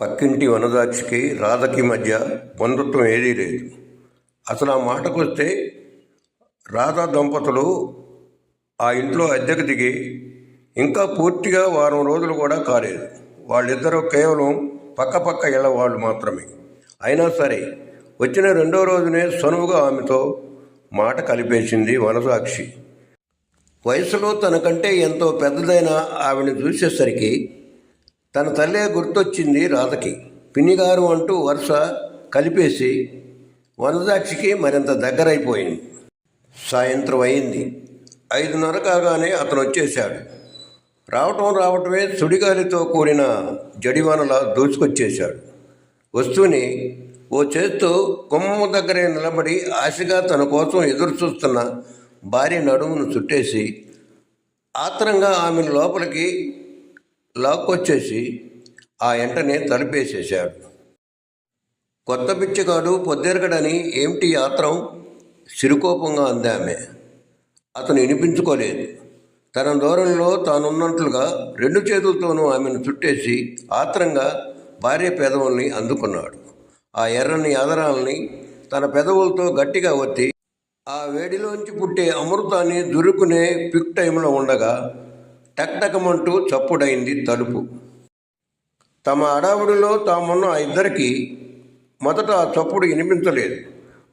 పక్కింటి వనదాక్షికి రాధకి మధ్య బంధుత్వం ఏదీ లేదు. అసలు ఆ మాటకొస్తే రాధా దంపతులు ఆ ఇంట్లో అద్దెకు దిగి ఇంకా పూర్తిగా వారం రోజులు కూడా కాలేదు. వాళ్ళిద్దరూ కేవలం పక్క పక్క ఇళ్ళ వాళ్ళు మాత్రమే. అయినా సరే వచ్చిన రెండో రోజునే సనువుగా ఆమెతో మాట కలిపేసింది వనసాక్షి వయసులో తనకంటే ఎంతో పెద్దదైన ఆవిడని చూసేసరికి తన తల్లే గుర్తొచ్చింది రాధకి. పిన్నిగారు అంటూ వరుస కలిపేసి వనదాక్షికి మరింత దగ్గరైపోయింది. సాయంత్రం అయింది. ఐదున్నర కాగానే అతను వచ్చేశాడు రావటం రావటమే సుడిగాలితో కూడిన జడివానలా దూసుకొచ్చేశాడు. వస్తూనే ఓ చేత్తో కొమ్మ దగ్గరే నిలబడి ఆశగా తన కోసం ఎదురు చూస్తున్న భార్య నడుమును చుట్టేసి ఆత్రంగా ఆమెను లోపలికి లాక్కొచ్చేసి ఆ ఎంటనే తలుపేసేశాడు కొత్త పిచ్చగాడు పొద్దెరగడని ఏమిటి ఆత్రం? సిరుకోపంగా అందామె. అతను వినిపించుకోలేదు. తన దూరంలో తానున్నట్లుగా రెండు చేతులతోనూ ఆమెను చుట్టేసి ఆత్రంగా భార్య పెదవుల్ని అందుకున్నాడు. ఆ ఎర్రని ఆదరాల్ని తన పెదవులతో గట్టిగా ఒత్తి ఆ వేడిలోంచి పుట్టే అమృతాన్ని దురుకునే పిక్ టైంలో ఉండగా టక్టకమంటూ చప్పుడైంది తలుపు. తమ అడావుడిలో తామున్న ఆ ఇద్దరికి మొదట ఆ చప్పుడు వినిపించలేదు.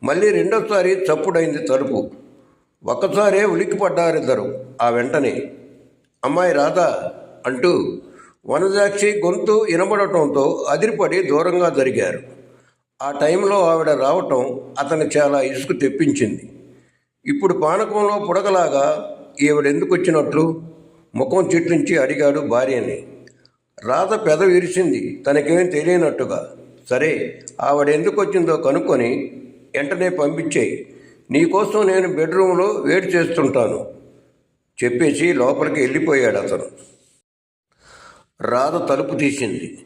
మళ్ళీ రెండోసారి చప్పుడైంది తలుపు. ఒక్కసారే ఉలిక్కిపడ్డారిద్దరు ఆ వెంటనే. అమ్మాయి రాధా అంటూ వనజాక్షి గొంతు వినబడటంతో అదిరిపడి దూరంగా జరిగారు. ఆ టైంలో ఆవిడ రావటం అతను చాలా ఇసుకు తెప్పించింది. ఇప్పుడు పానకంలో పుడకలాగా ఈవిడెందుకు వచ్చినట్లు? ముఖం చిట్లించి అడిగాడు భార్యని. రాధ పెద విరిసింది తనకేం తెలియనట్టుగా. సరే ఆవిడ ఎందుకు వచ్చిందో కనుక్కొని వెంటనే పంపించేయి. నీకోసం నేను బెడ్రూమ్లో వేడి చేస్తుంటాను. చెప్పేసి లోపలికి వెళ్ళిపోయాడు అతను. రాధ తలుపు తీసింది.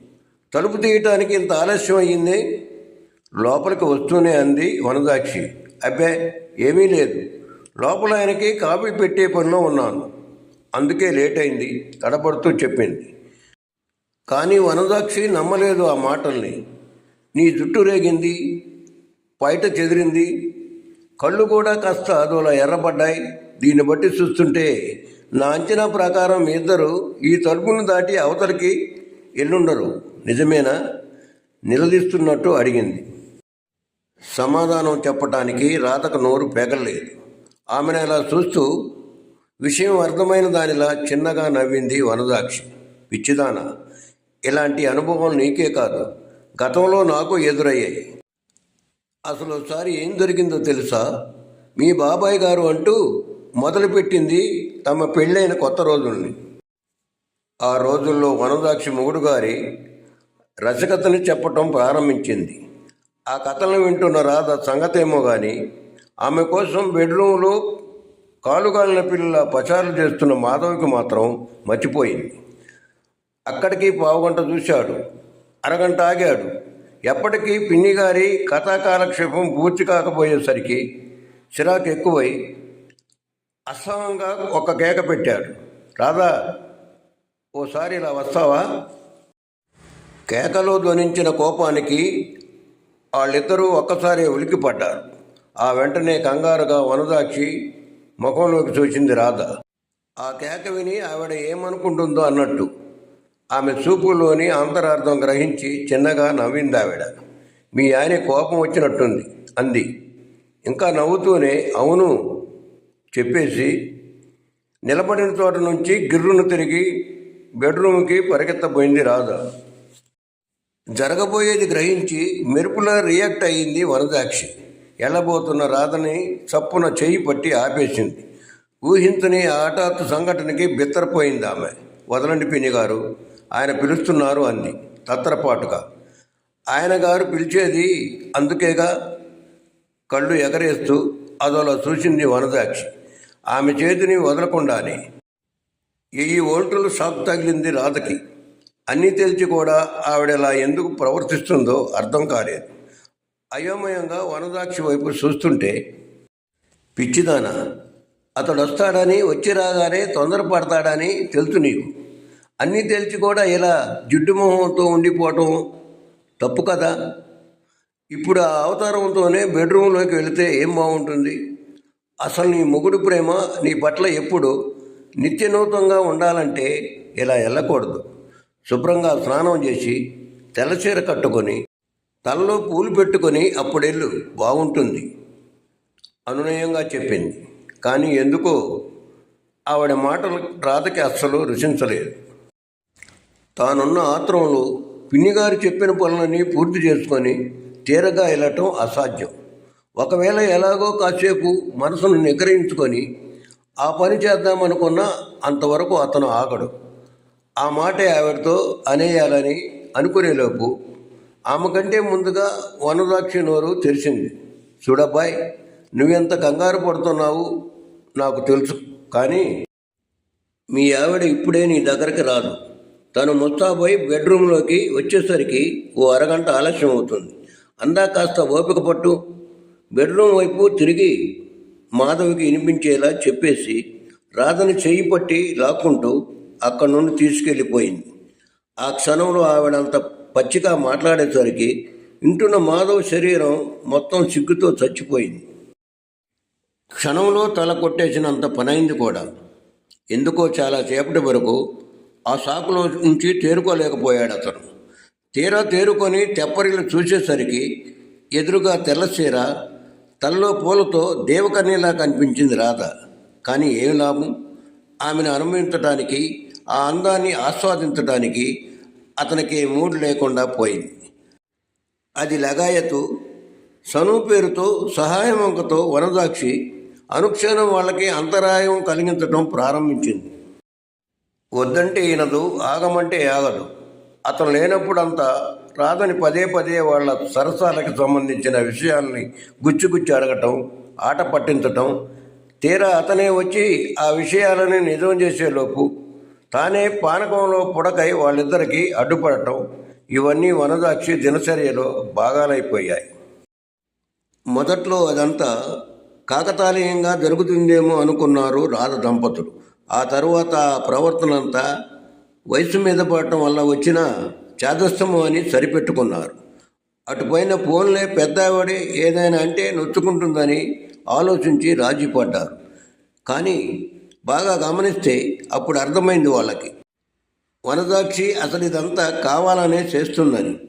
తలుపు తీయటానికి ఇంత ఆలస్యం అయ్యింది? లోపలికి వస్తూనే అంది వనదాక్షి. అబ్బే ఏమీ లేదు. లోపల ఆయనకి కాఫీ పెట్టే పనిలో ఉన్నాను. అందుకే లేట్ అయింది తడపడుతూ చెప్పింది. కానీ వనదాక్షి నమ్మలేదు ఆ మాటల్ని. నీ జుట్టు రేగింది బయట చెదిరింది కళ్ళు కూడా కాస్త అదోలా ఎర్రబడ్డాయి. దీన్ని బట్టి చూస్తుంటే నా అంచనా ప్రకారం మీ ఇద్దరు ఈ తలుపును దాటి అవతలికి ఎల్లుండరు. నిజమేనా? నిలదీస్తున్నట్టు అడిగింది. సమాధానం చెప్పటానికి రాధకు నోరు పెగలేదు. ఆమెను అలా చూస్తూ విషయం అర్థమైన దానిలా చిన్నగా నవ్వింది వనదాక్షి. పిచ్చిదాన ఇలాంటి అనుభవం నీకే కాదు గతంలో నాకు ఎదురయ్యాయి. అసలు ఒకసారి ఏం జరిగిందో తెలుసా? మీ బాబాయ్ గారు అంటూ మొదలుపెట్టింది తమ పెళ్ళైన కొత్త రోజుల్ని. ఆ రోజుల్లో వనదాక్షి మొగుడు గారి రసకథని చెప్పటం ప్రారంభించింది. ఆ కథలను వింటున్న రాధ సంగతేమో కానీ ఆమె కోసం బెడ్రూమ్లో కాలుగాలిన పిల్లల పచారులు చేస్తున్న మాధవికి మాత్రం మర్చిపోయింది. అక్కడికి పావుగంట చూశాడు. అరగంట ఆగాడు. ఎప్పటికీ పిన్ని గారి కథాకాలక్షేపం పూర్తి కాకపోయేసరికి చిరాకు ఎక్కువై అసహంగా ఒక కేక పెట్టాడు. రాధా ఓసారి ఇలా వస్తావా? కేకలో ధ్వనించిన కోపానికి వాళ్ళిద్దరూ ఒక్కసారి ఉలికిపడ్డారు ఆ వెంటనే కంగారుగా వనదాక్షి ముఖంలోకి చూసింది రాధ. ఆ కేక విని ఆవిడ ఏమనుకుంటుందో అన్నట్టు. ఆమె చూపులోని అంతరార్థం గ్రహించి చిన్నగా నవ్వింది ఆవిడ. మీ ఆయన కోపం వచ్చినట్టుంది అంది. ఇంకా నవ్వుతూనే అవును చెప్పేసి నిలబడిన చోట నుంచి గిర్రును తిరిగి బెడ్రూమ్కి పరిగెత్తబోయింది రాధ. జరగబోయేది గ్రహించి మెరుపులా రియాక్ట్ అయ్యింది వనదాక్షి ఎళ్ళబోతున్న రాధని చప్పున చేయి పట్టి ఆపేసింది. ఊహించని హఠాత్తు సంఘటనకి బిత్తరపోయింది ఆమె. వదలండి పిన్ని గారు ఆయన పిలుస్తున్నారు అంది తత్తరపాటుగా. ఆయన గారు పిలిచేది అందుకేగా? కళ్ళు ఎగరేస్తూ అదోలా చూసింది వనదాక్షి. ఆమె చేతిని వదలకుండానే. ఈ వోల్టులు షాక్ తగిలింది రాధకి. అన్నీ తెలిసి కూడా ఆవిడ ఇలా ఎందుకు ప్రవర్తిస్తుందో అర్థం కాలేదు. అయోమయంగా వనదాక్షి వైపు చూస్తుంటే పిచ్చిదానా అతడు వస్తాడని వచ్చి రాగానే తొందరపడతాడని తెలుసు నీకు. అన్నీ తెలిసి కూడా ఇలా జిడ్డు మొహంతో ఉండిపోవటం తప్పు కదా? ఇప్పుడు ఆ అవతారంతోనే బెడ్రూమ్లోకి వెళితే ఏం బాగుంటుంది? అసలు నీ మొగుడు ప్రేమ నీ పట్ల ఎప్పుడు నిత్యనూతంగా ఉండాలంటే ఇలా వెళ్ళకూడదు. శుభ్రంగా స్నానం చేసి తెల్లచీర కట్టుకొని తలలో పూలు పెట్టుకొని అప్పుడెళ్ళు. బాగుంటుంది అనునయంగా చెప్పింది. కానీ ఎందుకో ఆవిడ మాటలు రాధకి అస్సలు రుచించలేదు. తానున్న ఆత్రంలో పిన్నిగారు చెప్పిన పనులన్నీ పూర్తి చేసుకొని తీరగా వెళ్ళటం అసాధ్యం. ఒకవేళ ఎలాగో కాసేపు మనసును నిగ్రహించుకొని ఆ పని చేద్దామనుకున్నా అంతవరకు అతను ఆగడు. ఆ మాట ఆవిడతో అనేయాలని అనుకునేలోపు ఆమె కంటే ముందుగా వనదాక్షి నోరు తెరిచింది. చూడబ్బాయ్ నువ్వెంత కంగారు పడుతున్నావు నాకు తెలుసు కానీ మీ ఆవిడ ఇప్పుడే నీ దగ్గరికి రాదు. తను ముస్తాబోయి బెడ్రూమ్లోకి వచ్చేసరికి ఓ అరగంట ఆలస్యం అవుతుంది. అందా కాస్త ఓపిక పట్టు. బెడ్రూమ్ వైపు తిరిగి మాధవికి వినిపించేలా చెప్పేసి రాధని చెయ్యి పట్టి లాక్కుంటూ అక్కడి నుండి తీసుకెళ్ళిపోయింది. ఆ క్షణంలో ఆవిడంత పచ్చిగా మాట్లాడేసరికి వింటున్న మాధవ్ శరీరం మొత్తం సిగ్గుతో చచ్చిపోయింది. క్షణంలో తల కొట్టేసినంత పనైంది కూడా. ఎందుకో చాలా సేపటి వరకు ఆ సాకులో నుంచి తేరుకోలేకపోయాడు అతను. తీరా తేరుకొని తెప్పరిలు చూసేసరికి ఎదురుగా తెల్లచీర తలలో పూలతో దేవకన్యలా కనిపించింది రాధ. కానీ ఏం లాభం? ఆమెను అనుభవించడానికి ఆ అందాన్ని ఆస్వాదించడానికి అతనికి మూడు లేకుండా పోయింది. అది లగాయతు సను పేరుతో సహాయవంకతో వనదాక్షి అనుక్షణం వాళ్ళకి అంతరాయం కలిగించడం ప్రారంభించింది. వద్దంటే ఈనదు ఆగమంటే ఆగదు. అతను లేనప్పుడంతా రాదని పదే పదే వాళ్ళ సరసాలకు సంబంధించిన విషయాల్ని గుచ్చిగుచ్చి అడగటం ఆట పట్టించటం తీరా అతనే వచ్చి ఆ విషయాలని నిజం చేసేలోపు తానే పానకంలో పుడకై వాళ్ళిద్దరికీ అడ్డుపడటం ఇవన్నీ వనదాక్షి దినచర్యలో భాగాలైపోయాయి. మొదట్లో అదంతా కాకతాళీయంగా జరుగుతుందేమో అనుకున్నారు రాధ దంపతులు. ఆ తరువాత ఆ ప్రవర్తన అంతా వయసు మీద పడటం వల్ల వచ్చిన చాదస్తము అని సరిపెట్టుకున్నారు. అటుపైన ఫోన్లే పెద్దవాడి ఏదైనా అంటే నొచ్చుకుంటుందని ఆలోచించి రాజీ పడ్డారు కానీ బాగా గమనిస్తే అప్పుడు అర్థమైంది వాళ్ళకి. వనదాక్షి అసలు ఇదంతా కావాలనే చేస్తుందని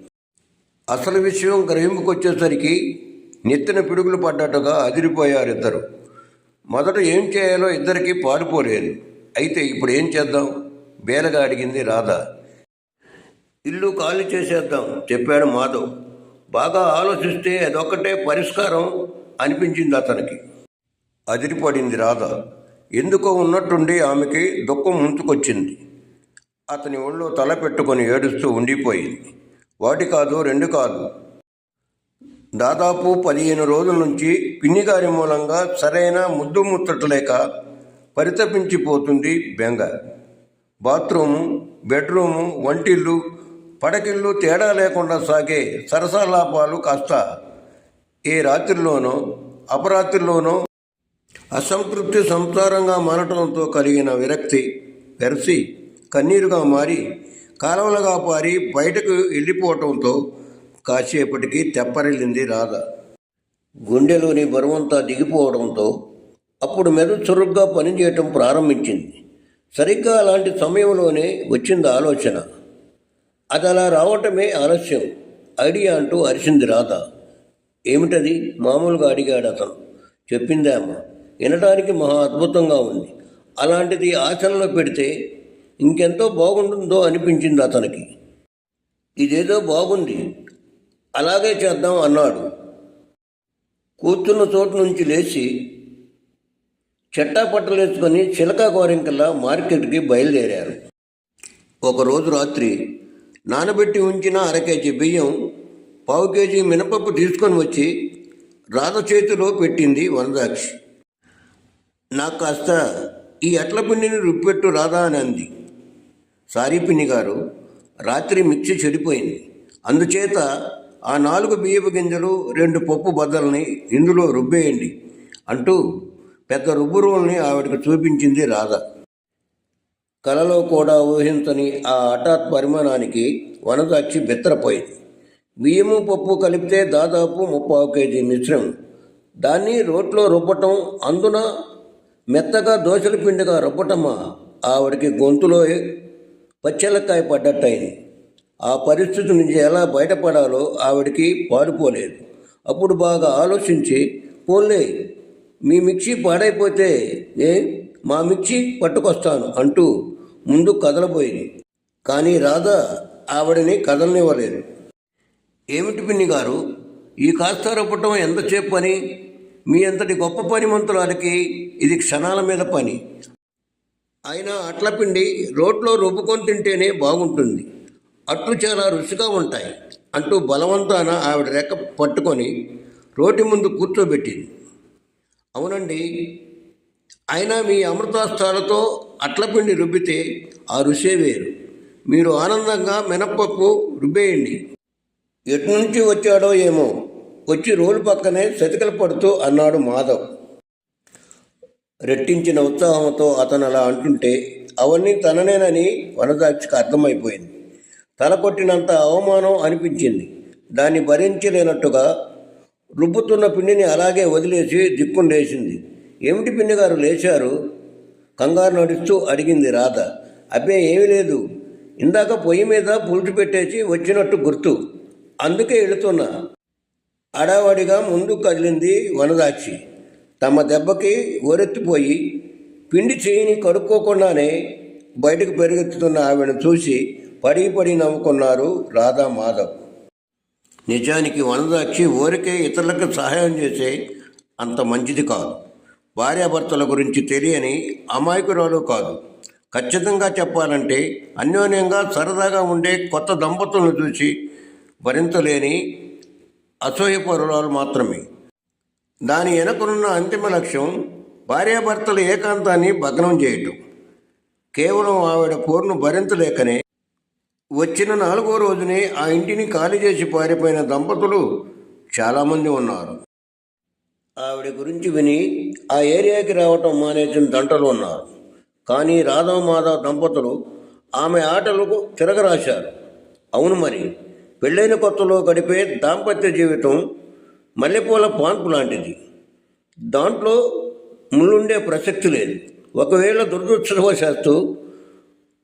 అసలు విషయం గ్రహింపుకొచ్చేసరికి నెత్తిన పిడుగులు పడ్డట్టుగా అదిరిపోయారు ఇద్దరు మొదట ఏం చేయాలో ఇద్దరికీ పారిపోలేదు అయితే ఇప్పుడు ఏం చేద్దాం? బేలగా అడిగింది రాధ. ఇల్లు ఖాళీ చేసేద్దాం చెప్పాడు మాధవ్. బాగా ఆలోచిస్తే అదొక్కటే పరిష్కారం అనిపించింది అతనికి. అదిరిపడింది రాధ. ఎందుకో ఉన్నట్టుండి ఆమెకి దుఃఖం ముంచుకొచ్చింది. అతని ఒళ్ళో తల పెట్టుకొని ఏడుస్తూ ఉండిపోయింది. వాటి కాదు రెండు కాదు. దాదాపు పదిహేను రోజుల నుంచి పిన్నిగారి మూలంగా సరైన ముద్దు ముచ్చట్లేక పరితపించిపోతుంది బెంగ. బాత్రూము బెడ్రూము వంటిల్లు పడకిళ్ళు తేడా లేకుండా సాగే సరసాలాపాలు కాస్త. ఏ రాత్రిలోనో అపరాత్రిలోనో అసంతృప్తి సంసారంగా మారటంతో కలిగిన విరక్తి వెరసి కన్నీరుగా మారి కాలవలుగా పారి బయటకు వెళ్ళిపోవటంతో కాసేపటికి తెప్పరిల్లింది రాధ. గుండెలోని బరువంతా దిగిపోవడంతో అప్పుడు మెదడు చురుగ్గా పనిచేయటం ప్రారంభించింది. సరిగ్గా అలాంటి సమయంలోనే వచ్చింది ఆలోచన. అది అలా రావటమే ఆలస్యం ఐడియా అంటూ అరిసింది రాధ. ఏమిటది? మామూలుగా అడిగాడు అతను. చెప్పిందే అమ్మ. వినడానికి మహా అద్భుతంగా ఉంది. అలాంటిది ఆచరణలో పెడితే ఇంకెంతో బాగుంటుందో అనిపించింది అతనికి. ఇదేదో బాగుంది. అలాగే చేద్దాం అన్నాడు. కూర్చున్న చోటు నుంచి లేచి చెట్టా పట్టలేసుకొని చిలక గోరింకల్లా మార్కెట్కి బయలుదేరారు. ఒకరోజు రాత్రి నానబెట్టి ఉంచిన అర కేజీ బియ్యం పావు కేజీ మినపప్పు తీసుకొని వచ్చి రాధ చేతిలో పెట్టింది వనదాక్షి. నాకు కాస్త ఈ అట్ల పిండిని రుప్పెట్టు రాదా అని అంది. సారీ పిన్ని గారు రాత్రి మిక్సీ చెడిపోయింది. అందుచేత ఆ నాలుగు బియ్యపు గింజలు రెండు పప్పు బద్దల్ని ఇందులో రుబ్బేయండి అంటూ పెద్ద రుబ్బు రోల్ని ఆవిడకు చూపించింది రాధ. కలలో కూడా ఊహించని ఆ హఠాత్ పరిమాణానికి వనదాక్షి బెత్తరపోయింది. బియ్యము పప్పు కలిపితే దాదాపు ముప్పావు కేజీ మిశ్రమం. దాన్ని రోట్లో రుబ్బటం అందున మెత్తగా దోశల పిండిగా రుబ్బటమా? ఆవిడకి గొంతులో పచ్చెలక్కాయ పడ్డట్టయింది. ఆ పరిస్థితి నుంచి ఎలా బయటపడాలో ఆవిడకి పాడుపోలేదు. అప్పుడు బాగా ఆలోచించి పోన్లే మీ మిక్సీ పాడైపోతే ఏ మా మిక్సీ పట్టుకొస్తాను అంటూ ముందు కదలబోయింది. కానీ రాధా ఆవిడని కదలనివ్వలేదు. ఏమిటి పిన్ని గారు? ఈ కాస్త రుబ్బటం ఎంతసేపు అని మీ అంతటి గొప్ప పనిమంతురాలకి ఇది క్షణాల మీద పని. అయినా అట్ల పిండి రోట్లో రుబ్బుకొని తింటేనే బాగుంటుంది. అట్లు చాలా రుచిగా ఉంటాయి అంటూ బలవంతాన ఆవిడ రెక్క పట్టుకొని రోటి ముందు కూర్చోబెట్టింది. అవునండి అయినా మీ అమృతాస్తాలతో అట్లపిండి రుబ్బితే ఆ రుచే వేరు. మీరు ఆనందంగా మినప్పప్పు రుబ్బేయండి. ఎటు నుంచి వచ్చాడో ఏమో వచ్చి రోడ్డు పక్కనే సతికలు పడుతూ అన్నాడు మాధవ్. రెట్టించిన ఉత్సాహంతో అతను అలా అంటుంటే అవన్నీ తననేనని వనదాక్షికి అర్థమైపోయింది. తల కొట్టినంత అవమానం అనిపించింది. దాన్ని భరించలేనట్టుగా రుబ్బుతున్న పిండిని అలాగే వదిలేసి దిక్కుండేసింది. ఏమిటి పిండి గారు లేచారు? కంగారు నడుస్తూ అడిగింది రాధ. అబ్బే ఏమీ లేదు. ఇందాక పొయ్యి మీద పులుచు పెట్టేసి వచ్చినట్టు గుర్తు. అందుకే వెళుతున్నా అడావడిగా ముందు కదిలింది వనదాచి. తమ దెబ్బకి ఒరెత్తిపోయి పిండి చేయిని కడుక్కోకుండానే బయటకు పెరుగెత్తుతున్న ఆమెను చూసి పడి పడి నవ్వుకున్నారు రాధా మాధవ్. నిజానికి వనదాక్షి ఊరికే ఇతరులకు సహాయం చేసే అంత మంచిది కాదు. భార్యాభర్తల గురించి తెలియని అమాయకురాలు కాదు. ఖచ్చితంగా చెప్పాలంటే అన్యోన్యంగా సరదాగా ఉండే కొత్త దంపతులను చూసి భరించలేని అసూయపరురాలు మాత్రమే. దాని వెనుకనున్న అంతిమ లక్ష్యం భార్యాభర్తల ఏకాంతాన్ని భగ్నం చేయటం. కేవలం ఆవిడ పోరును భరించలేకనే వచ్చిన నాలుగో రోజునే ఆ ఇంటిని ఖాళీ చేసి పారిపోయిన దంపతులు చాలామంది ఉన్నారు. ఆవిడ గురించి విని ఆ ఏరియాకి రావటం మానేసిన దంటలు ఉన్నారు. కానీ రాధవ్ మాధవ్ దంపతులు ఆమె ఆటలకు తిరగరాశారు. అవును మరి పెళ్ళైన కొత్తలో గడిపే దాంపత్య జీవితం మల్లెపూల పాన్పు లాంటిది. దాంట్లో ముళ్ళుండే ప్రసక్తి లేదు. ఒకవేళ దురదృష్టవశాత్తు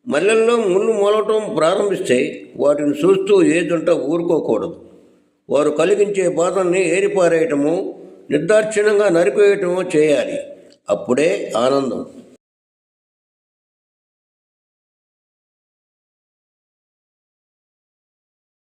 మల్లెల్లో ముళ్ళు మొలవటం ప్రారంభిస్తే వాటిని చూస్తూ ఏదంట ఊరుకోకూడదు. వారు కలిగించే బాధల్ని ఏరిపారేయటము నిర్దాక్షిణ్యంగా నరికేయటము చేయాలి. అప్పుడే ఆనందం.